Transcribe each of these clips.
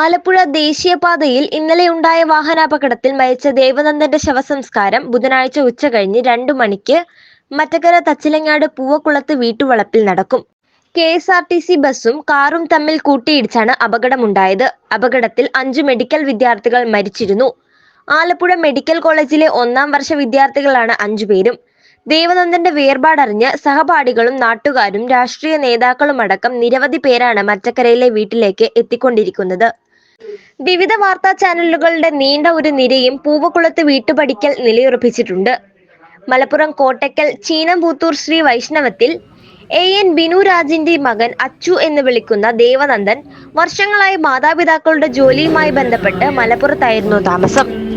ആലപ്പുഴ ദേശീയപാതയിൽ ഇന്നലെയുണ്ടായ വാഹനാപകടത്തിൽ മരിച്ച ദേവനന്ദന്റെ ശവസംസ്കാരം ബുധനാഴ്ച ഉച്ച ഉച്ചകഴിഞ്ഞ് രണ്ടു മണിക്ക് മറ്റക്കര തച്ചിലങ്ങാട് പൂവക്കുളത്ത് വീട്ടുവളപ്പിൽ നടക്കും. K S R T C ബസ്സും കാറും തമ്മിൽ കൂട്ടിയിടിച്ചാണ് അപകടമുണ്ടായത്. അപകടത്തിൽ അഞ്ചു മെഡിക്കൽ വിദ്യാർത്ഥികൾ മരിച്ചിരുന്നു. ആലപ്പുഴ മെഡിക്കൽ കോളേജിലെ ഒന്നാം വർഷ വിദ്യാർത്ഥികളാണ് അഞ്ചുപേരും ദേവനന്ദന്റെ വേർപാടറിഞ്ഞ് സഹപാഠികളും നാട്ടുകാരും രാഷ്ട്രീയ നേതാക്കളുമടക്കം നിരവധി പേരാണ് മറ്റക്കരയിലെ വീട്ടിലേക്ക് എത്തിക്കൊണ്ടിരിക്കുന്നത്. വിവിധ വാർത്താ ചാനലുകളുടെ നീണ്ട ഒരു നിരയും പൂവക്കുളത്ത് വീട്ടുപടിക്കൽ നിലയുറപ്പിച്ചിട്ടുണ്ട്. മലപ്പുറം കോട്ടക്കൽ ചീനംപൂത്തൂർ ശ്രീ വൈഷ്ണവത്തിൽ എ എൻ ബിനു രാജിന്റെ മകൻ അച്ചു എന്ന് വിളിക്കുന്ന ദേവനന്ദൻ വർഷങ്ങളായി മാതാപിതാക്കളുടെ ജോലിയുമായി ബന്ധപ്പെട്ട് മലപ്പുറത്തായിരുന്നു താമസം ാം.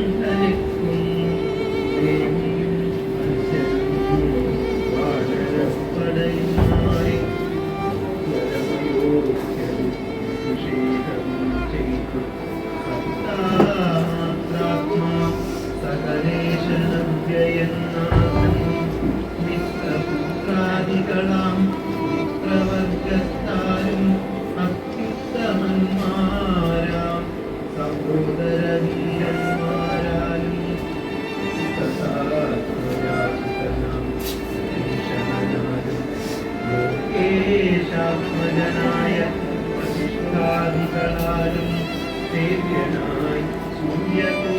മിത്രവർഗത്താരും അത്യുത്തമന്മാരാം സദാത്മജാസുതനാം ഭീഷണനാലും ലോകേശാത്മജനായ പ്രതിഷ്ഠാദികളാലും സേവ്യനായി सूर्यतुल्यतेजसा